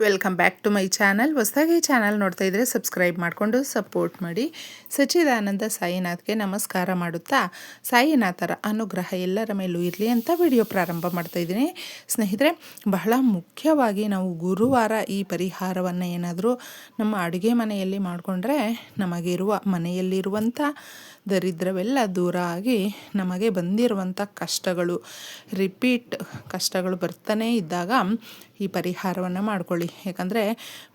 Welcome back to my channel ಹೊಸದಾಗಿ channel ನೋಡ್ತಾ ಇದ್ದರೆ ಸಬ್ಸ್ಕ್ರೈಬ್ ಮಾಡಿಕೊಂಡು ಸಪೋರ್ಟ್ ಮಾಡಿ. ಸಚ್ಚಿದಾನಂದ ಸಾಯಿನಾಥ್ಗೆ ನಮಸ್ಕಾರ ಮಾಡುತ್ತಾ? ಸಾಯಿನಾಥರ ಅನುಗ್ರಹ ಎಲ್ಲರ ಮೇಲೂ ಇರಲಿ ಅಂತ ವಿಡಿಯೋ ಪ್ರಾರಂಭ ಮಾಡ್ತಾ ಇದ್ದೀನಿ. ಸ್ನೇಹಿತರೆ, ಬಹಳ ಮುಖ್ಯವಾಗಿ ನಾವು ಗುರುವಾರ ಈ ಪರಿಹಾರವನ್ನು ಏನಾದರೂ ನಮ್ಮ ಅಡುಗೆ ಮನೆಯಲ್ಲಿ ಮಾಡಿಕೊಂಡ್ರೆ ನಮಗಿರುವ ಮನೆಯಲ್ಲಿರುವಂಥ ದರಿದ್ರವೆಲ್ಲ ದೂರ ಆಗಿ ನಮಗೆ ಬಂದಿರುವಂಥ ಕಷ್ಟಗಳು ರಿಪೀಟ್ ಕಷ್ಟಗಳು ಬರ್ತಾನೇ ಇದ್ದಾಗ ಈ ಪರಿಹಾರವನ್ನು ಮಾಡ್ಕೊಳ್ಳಿ. ಯಾಕಂದರೆ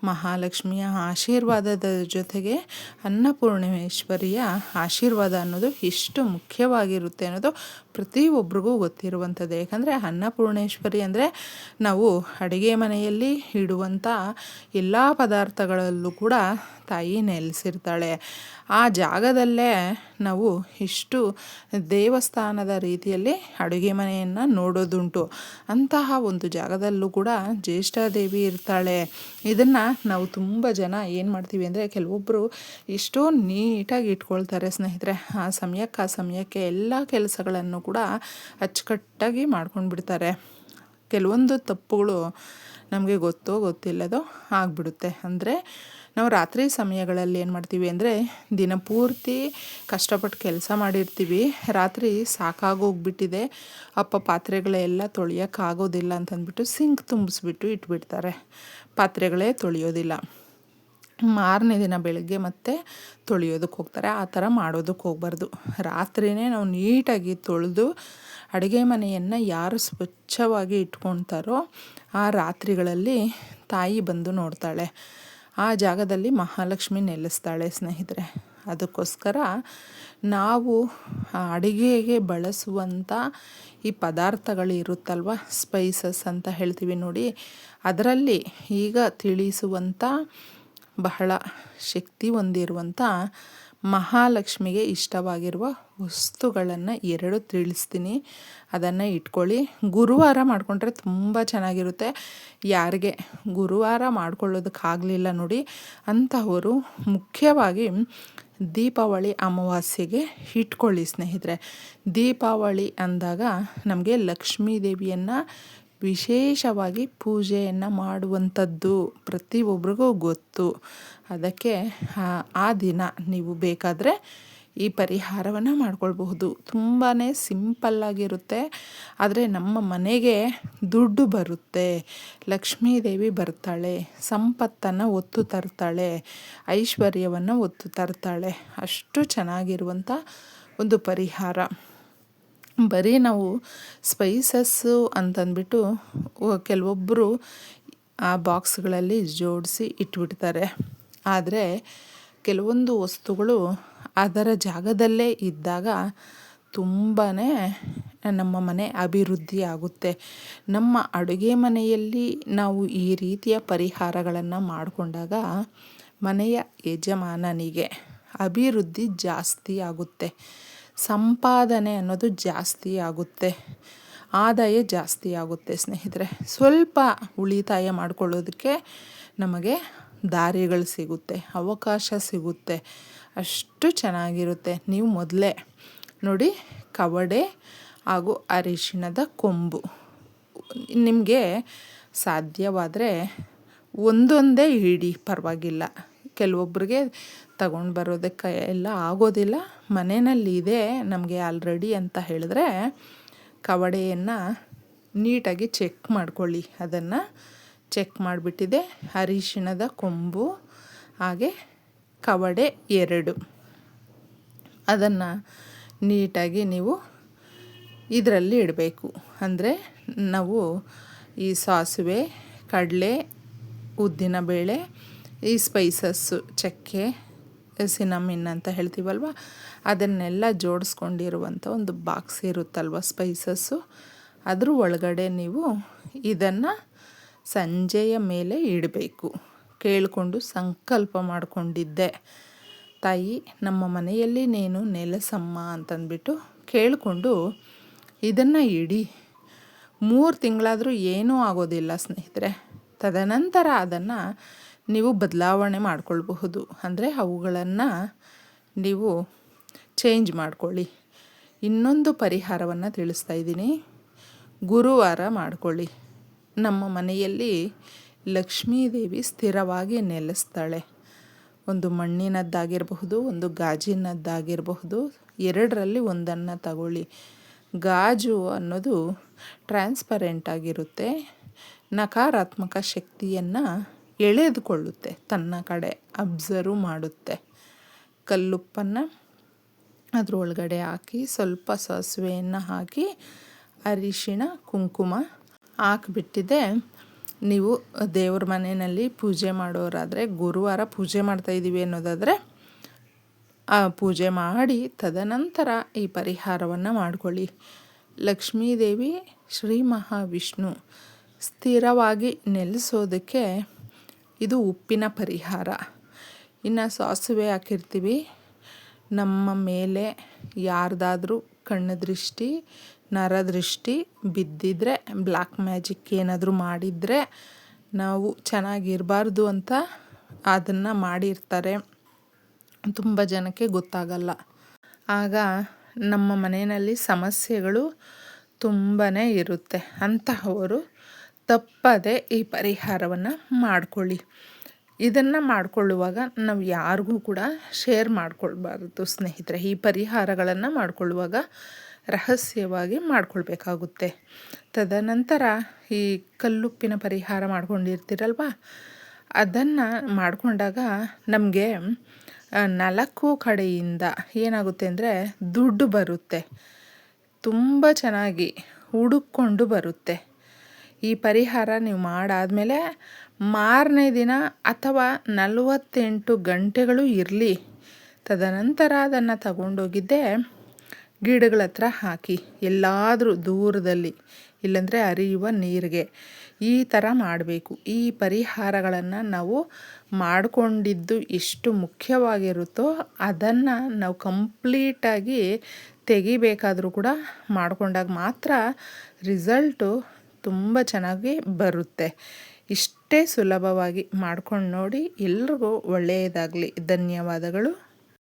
ಮಹಾಲಕ್ಷ್ಮಿಯ ಆಶೀರ್ವಾದದ ಜೊತೆಗೆ ಅನ್ನಪೂರ್ಣೇಶ್ವರಿಯ ಆಶೀರ್ವಾದ ಅನ್ನೋದು ಎಷ್ಟು ಮುಖ್ಯವಾಗಿರುತ್ತೆ ಅನ್ನೋದು ಪ್ರತಿಯೊಬ್ಬರಿಗೂ ಗೊತ್ತಿರುವಂಥದ್ದು. ಯಾಕಂದರೆ ಅನ್ನಪೂರ್ಣೇಶ್ವರಿ ಅಂದರೆ ನಾವು ಅಡುಗೆ ಮನೆಯಲ್ಲಿ ಇಡುವಂಥ ಎಲ್ಲ ಪದಾರ್ಥಗಳಲ್ಲೂ ಕೂಡ ತಾಯಿ ನೆಲೆಸಿರ್ತಾಳೆ. ಆ ಜಾಗದಲ್ಲೇ ನಾವು ಇಷ್ಟು ದೇವಸ್ಥಾನದ ರೀತಿಯಲ್ಲಿ ಅಡುಗೆ ಮನೆಯನ್ನು ನೋಡೋದುಂಟು. ಅಂತಹ ಒಂದು ಜಾಗದಲ್ಲೂ ಕೂಡ ಜ್ಯೇಷ್ಠಾದೇವಿ ಇರ್ತಾಳೆ. ಇದನ್ನು ನಾವು ತುಂಬ ಜನ ಏನು ಮಾಡ್ತೀವಿ ಅಂದರೆ ಕೆಲವೊಬ್ಬರು ಎಷ್ಟೋ ನೀಟಾಗಿ ಇಟ್ಕೊಳ್ತಾರೆ ಸ್ನೇಹಿತರೆ. ಆ ಸಮಯಕ್ಕೆ ಆ ಸಮಯಕ್ಕೆ ಎಲ್ಲ ಕೆಲಸಗಳನ್ನು ಕೂಡ ಅಚ್ಚುಕಟ್ಟಾಗಿ ಮಾಡ್ಕೊಂಡು ಬಿಡ್ತಾರೆ ಕೆಲವೊಂದು ತಪ್ಪುಗಳು ನಮಗೆ ಗೊತ್ತೋ ಗೊತ್ತಿಲ್ಲದೋ ಆಗಿಬಿಡುತ್ತೆ. ಅಂದರೆ ನಾವು ರಾತ್ರಿ ಸಮಯಗಳಲ್ಲಿ ಏನು ಮಾಡ್ತೀವಿ ಅಂದರೆ ದಿನಪೂರ್ತಿ ಕಷ್ಟಪಟ್ಟು ಕೆಲಸ ಮಾಡಿರ್ತೀವಿ. ರಾತ್ರಿ ಸಾಕಾಗೋಗ್ಬಿಟ್ಟಿದೆ. ಅಪ್ಪ ಪಾತ್ರೆಗಳೆಲ್ಲ ತೊಳೆಯೋಕ್ಕಾಗೋದಿಲ್ಲ ಅಂತಂದ್ಬಿಟ್ಟು ಸಿಂಕ್ ತುಂಬಿಸ್ಬಿಟ್ಟು ಇಟ್ಬಿಡ್ತಾರೆ. ಪಾತ್ರೆಗಳೇ ತೊಳೆಯೋದಿಲ್ಲ. ಮಾರನೇ ದಿನ ಬೆಳಗ್ಗೆ ಮತ್ತೆ ತೊಳೆಯೋದಕ್ಕೆ ಹೋಗ್ತಾರೆ. ಆ ಥರ ಮಾಡೋದಕ್ಕೆ ಹೋಗ್ಬಾರ್ದು. ರಾತ್ರಿಯೇ ನಾವು ನೀಟಾಗಿ ತೊಳೆದು ಅಡುಗೆ ಮನೆಯನ್ನು ಯಾರು ಸ್ವಚ್ಛವಾಗಿ ಇಟ್ಕೊಳ್ತಾರೋ ಆ ರಾತ್ರಿಗಳಲ್ಲಿ ತಾಯಿ ಬಂದು ನೋಡ್ತಾಳೆ. ಆ ಜಾಗದಲ್ಲಿ ಮಹಾಲಕ್ಷ್ಮಿ ನೆಲೆಸ್ತಾಳೆ ಸ್ನೇಹಿತರೆ. ಅದಕ್ಕೋಸ್ಕರ ನಾವು ಅಡುಗೆಗೆ ಬಳಸುವಂಥ ಈ ಪದಾರ್ಥಗಳು ಇರುತ್ತಲ್ವ ಸ್ಪೈಸಸ್ ಅಂತ ಹೇಳ್ತೀವಿ ನೋಡಿ. ಅದರಲ್ಲಿ ಈಗ ತಿಳಿಸುವಂಥ ಬಹಳ ಶಕ್ತಿ ಹೊಂದಿರುವಂಥ ಮಹಾಲಕ್ಷ್ಮಿಗೆ ಇಷ್ಟವಾಗಿರುವ ವಸ್ತುಗಳನ್ನು ಎರಡು ತಿಳಿಸ್ತೀನಿ. ಅದನ್ನು ಇಟ್ಕೊಳ್ಳಿ. ಗುರುವಾರ ಮಾಡಿಕೊಂಡ್ರೆ ತುಂಬ ಚೆನ್ನಾಗಿರುತ್ತೆ. ಯಾರಿಗೆ ಗುರುವಾರ ಮಾಡ್ಕೊಳ್ಳೋದಕ್ಕಾಗಲಿಲ್ಲ ನೋಡಿ, ಅಂತಹವರು ಮುಖ್ಯವಾಗಿ ದೀಪಾವಳಿ ಅಮಾವಾಸ್ಯೆಗೆ ಇಟ್ಕೊಳ್ಳಿ ಸ್ನೇಹಿತರೆ. ದೀಪಾವಳಿ ಅಂದಾಗ ನಮಗೆ ಲಕ್ಷ್ಮೀ ದೇವಿಯನ್ನು ವಿಶೇಷವಾಗಿ ಪೂಜೆಯನ್ನು ಮಾಡುವಂಥದ್ದು ಪ್ರತಿಯೊಬ್ಬರಿಗೂ ಗೊತ್ತು. ಅದಕ್ಕೆ, ಆ ದಿನ ನೀವು ಬೇಕಾದರೆ ಈ ಪರಿಹಾರವನ್ನು ಮಾಡ್ಕೊಳ್ಬಹುದು. ತುಂಬಾ ಸಿಂಪಲ್ಲಾಗಿರುತ್ತೆ ಆದರೆ ನಮ್ಮ ಮನೆಗೆ ದುಡ್ಡು ಬರುತ್ತೆ. ಲಕ್ಷ್ಮೀ ದೇವಿ ಬರ್ತಾಳೆ, ಸಂಪತ್ತನ್ನು ಒತ್ತು ತರ್ತಾಳೆ, ಐಶ್ವರ್ಯವನ್ನು ಒತ್ತು ತರ್ತಾಳೆ. ಅಷ್ಟು ಚೆನ್ನಾಗಿರುವಂಥ ಒಂದು ಪರಿಹಾರ. ಬರೀ ನಾವು ಸ್ಪೈಸಸ್ಸು ಅಂತಂದ್ಬಿಟ್ಟು ಕೆಲವೊಬ್ಬರು ಆ ಬಾಕ್ಸ್ಗಳಲ್ಲಿ ಜೋಡಿಸಿ ಇಟ್ಬಿಡ್ತಾರೆ. ಆದರೆ ಕೆಲವೊಂದು ವಸ್ತುಗಳು ಅದರ ಜಾಗದಲ್ಲೇ ಇದ್ದಾಗ ತುಂಬಾ ನಮ್ಮ ಮನೆ ಅಭಿವೃದ್ಧಿ ಆಗುತ್ತೆ. ನಮ್ಮ ಅಡುಗೆ ಮನೆಯಲ್ಲಿ ನಾವು ಈ ರೀತಿಯ ಪರಿಹಾರಗಳನ್ನು ಮಾಡಿಕೊಂಡಾಗ ಮನೆಯ ಯಜಮಾನನಿಗೆ ಅಭಿವೃದ್ಧಿ ಜಾಸ್ತಿ ಆಗುತ್ತೆ. ಸಂಪಾದನೆ ಅನ್ನೋದು ಜಾಸ್ತಿ ಆಗುತ್ತೆ. ಆದಾಯ ಜಾಸ್ತಿ ಆಗುತ್ತೆ ಸ್ನೇಹಿತರೆ. ಸ್ವಲ್ಪ ಉಳಿತಾಯ ಮಾಡಿಕೊಳ್ಳೋದಕ್ಕೆ ನಮಗೆ ದಾರಿಗಳು ಸಿಗುತ್ತೆ, ಅವಕಾಶ ಸಿಗುತ್ತೆ. ಅಷ್ಟು ಚೆನ್ನಾಗಿರುತ್ತೆ. ನೀವು ಮೊದಲೇ ನೋಡಿ ಕವಡೆ ಹಾಗೂ ಅರಿಶಿಣದ ಕೊಂಬು. ನಿಮಗೆ ಸಾಧ್ಯವಾದರೆ ಒಂದೊಂದೇ ಇಡಿ ಪರವಾಗಿಲ್ಲ. ಕೆಲವೊಬ್ಬರಿಗೆ ತಗೊಂಡು ಬರೋದಕ್ಕೆ ಎಲ್ಲ ಆಗೋದಿಲ್ಲ. ಮನೆಯಲ್ಲಿ ಇದೆ ನಮಗೆ ಆಲ್ರೆಡಿ ಅಂತ ಹೇಳಿದ್ರೆ ಕವಡೆಯನ್ನು ನೀಟಾಗಿ ಚೆಕ್ ಮಾಡ್ಕೊಳ್ಳಿ. ಅದನ್ನು ಚೆಕ್ ಮಾಡಿಬಿಟ್ಟಿದೆ. ಅರಿಶಿಣದ ಕೊಂಬು, ಹಾಗೆ ಕವಡೆ ಎರಡು. ಅದನ್ನು ನೀಟಾಗಿ ನೀವು ಇದರಲ್ಲಿ ಇಡಬೇಕು. ಅಂದರೆ ನಾವು ಈ ಸಾಸಿವೆ, ಕಡಲೆ, ಉದ್ದಿನ ಬೇಳೆ, ಈ ಸ್ಪೈಸಸ್ಸು ಚಕ್ಕೆ ಸಿನಮಿನ್ ಅಂತ ಹೇಳ್ತೀವಲ್ವ? ಅದನ್ನೆಲ್ಲ ಜೋಡಿಸ್ಕೊಂಡಿರುವಂಥ ಒಂದು ಬಾಕ್ಸ್ ಇರುತ್ತಲ್ವ ಸ್ಪೈಸಸ್ಸು? ಅದ್ರ ಒಳಗಡೆ ನೀವು ಇದನ್ನು ಸಂಜೆಯ ಮೇಲೆ ಇಡಬೇಕು. ಕೇಳಿಕೊಂಡು ಸಂಕಲ್ಪ ಮಾಡಿಕೊಂಡಿದ್ದೆ. ತಾಯಿ, ನಮ್ಮ ಮನೆಯಲ್ಲಿ ನೀನು ನೆಲಸಮ್ಮ ಅಂತಂದ್ಬಿಟ್ಟು ಕೇಳಿಕೊಂಡು ಇದನ್ನು ಇಡಿ. ಮೂರು ತಿಂಗಳಾದರೂ ಏನೂ ಆಗೋದಿಲ್ಲ ಸ್ನೇಹಿತರೆ. ತದನಂತರ ಅದನ್ನು ನೀವು ಬದಲಾವಣೆ ಮಾಡಿಕೊಳ್ಬಹುದು. ಅಂದರೆ ಅವುಗಳನ್ನು ನೀವು ಚೇಂಜ್ ಮಾಡಿಕೊಳ್ಳಿ. ಇನ್ನೊಂದು ಪರಿಹಾರವನ್ನು ತಿಳಿಸ್ತಾ ಇದ್ದೀನಿ. ಗುರುವಾರ ಮಾಡಿಕೊಳ್ಳಿ. ನಮ್ಮ ಮನೆಯಲ್ಲಿ ಲಕ್ಷ್ಮೀದೇವಿ ಸ್ಥಿರವಾಗಿ ನೆಲೆಸ್ತಾಳೆ. ಒಂದು ಮಣ್ಣಿನದ್ದಾಗಿರಬಹುದು, ಒಂದು ಗಾಜಿನದ್ದಾಗಿರಬಹುದು, ಎರಡರಲ್ಲಿ ಒಂದನ್ನು ತಗೊಳ್ಳಿ. ಗಾಜು ಅನ್ನೋದು ಟ್ರಾನ್ಸ್ಪರೆಂಟ್ ಆಗಿರುತ್ತೆ. ನಕಾರಾತ್ಮಕ ಶಕ್ತಿಯನ್ನು ಎಳೆದುಕೊಳ್ಳುತ್ತೆ. ತನ್ನ ಕಡೆ ಅಬ್ಸರ್ವ್ ಮಾಡುತ್ತೆ. ಕಲ್ಲುಪ್ಪನ್ನು ಅದರೊಳಗಡೆ ಹಾಕಿ ಸ್ವಲ್ಪ ಸಾಸಿವೆಯನ್ನು ಹಾಕಿ ಅರಿಶಿಣ, ಕುಂಕುಮ ಹಾಕಿಬಿಟ್ಟಿದೆ. ನೀವು ದೇವ್ರ ಮನೆಯಲ್ಲಿ ಪೂಜೆ ಮಾಡೋರಾದರೆ, ಗುರುವಾರ ಪೂಜೆ ಮಾಡ್ತಾಯಿದ್ದೀವಿ ಅನ್ನೋದಾದರೆ, ಆ ಪೂಜೆ ಮಾಡಿ ತದನಂತರ ಈ ಪರಿಹಾರವನ್ನು ಮಾಡಿಕೊಳ್ಳಿ. ಲಕ್ಷ್ಮೀದೇವಿ ಶ್ರೀ ಮಹಾವಿಷ್ಣು ಸ್ಥಿರವಾಗಿ ನೆಲೆಸೋದಕ್ಕೆ ಇದು ಉಪ್ಪಿನ ಪರಿಹಾರ. ಇನ್ನು ಸಾಸಿವೆ ಹಾಕಿರ್ತೀವಿ. ನಮ್ಮ ಮೇಲೆ ಯಾರ್ದಾದ್ರೂ ಕಣ್ಣು ದೃಷ್ಟಿ ನರದೃಷ್ಟಿ ಬಿದ್ದಿದ್ರೆ ಬ್ಲ್ಯಾಕ್ ಮ್ಯಾಜಿಕ್ ಏನಾದರೂ ಮಾಡಿದರೆ ನಾವು ಚೆನ್ನಾಗಿರಬಾರ್ದು ಅಂತ ಅದನ್ನು ಮಾಡಿರ್ತಾರೆ. ತುಂಬ ಜನಕ್ಕೆ ಗೊತ್ತಾಗಲ್ಲ. ಆಗ ನಮ್ಮ ಮನೆಯಲ್ಲಿ ಸಮಸ್ಯೆಗಳು ತುಂಬಾ ಇರುತ್ತೆ. ಅಂತಹವರು ತಪ್ಪದೆ ಈ ಪರಿಹಾರವನ್ನು ಮಾಡಿಕೊಳ್ಳಿ. ಇದನ್ನು ಮಾಡಿಕೊಳ್ಳುವಾಗ ನಾವು ಯಾರಿಗೂ ಕೂಡ ಶೇರ್ ಮಾಡಿಕೊಳ್ಬಾರ್ದು ಸ್ನೇಹಿತರೆ. ಈ ಪರಿಹಾರಗಳನ್ನು ಮಾಡಿಕೊಳ್ಳುವಾಗ ರಹಸ್ಯವಾಗಿ ಮಾಡಿಕೊಳ್ಬೇಕಾಗುತ್ತೆ. ತದನಂತರ ಈ ಕಲ್ಲುಪ್ಪಿನ ಪರಿಹಾರ ಮಾಡ್ಕೊಂಡಿರ್ತೀರಲ್ವ? ಅದನ್ನು ಮಾಡಿಕೊಂಡಾಗ ನಮಗೆ ನಾಲ್ಕು ಕಡೆಯಿಂದ ಏನಾಗುತ್ತೆ ಅಂದರೆ ದುಡ್ಡು ಬರುತ್ತೆ. ತುಂಬ ಚೆನ್ನಾಗಿ ಹುಡುಕೊಂಡು ಬರುತ್ತೆ. ಈ ಪರಿಹಾರ ನೀವು ಮಾಡಾದಮೇಲೆ ಮಾರನೇ ದಿನ ಅಥವಾ ನಲವತ್ತೆಂಟು ಗಂಟೆಗಳು ಇರಲಿ. ತದನಂತರ ಅದನ್ನು ತಗೊಂಡೋಗಿದ್ದೆ ಗಿಡಗಳ ಹತ್ರ ಹಾಕಿ, ಎಲ್ಲಾದರೂ ದೂರದಲ್ಲಿ, ಇಲ್ಲಾಂದರೆ ಹರಿಯುವ ನೀರಿಗೆ. ಈ ಥರ ಮಾಡಬೇಕು. ಈ ಪರಿಹಾರಗಳನ್ನು ನಾವು ಮಾಡಿಕೊಂಡಿದ್ದು ಎಷ್ಟು ಮುಖ್ಯವಾಗಿರುತ್ತೋ ಅದನ್ನು ನಾವು ಕಂಪ್ಲೀಟಾಗಿ ತೆಗಿಬೇಕಾದರೂ ಕೂಡ ಮಾಡಿಕೊಂಡಾಗ ಮಾತ್ರ ರಿಸಲ್ಟು ತುಂಬ ಚೆನ್ನಾಗಿ ಬರುತ್ತೆ. ಇಷ್ಟೇ ಸುಲಭವಾಗಿ ಮಾಡ್ಕೊಂಡು ನೋಡಿ ಎಲ್ರಿಗೂ ಒಳ್ಳೆಯದಾಗಲಿ. ಧನ್ಯವಾದಗಳು.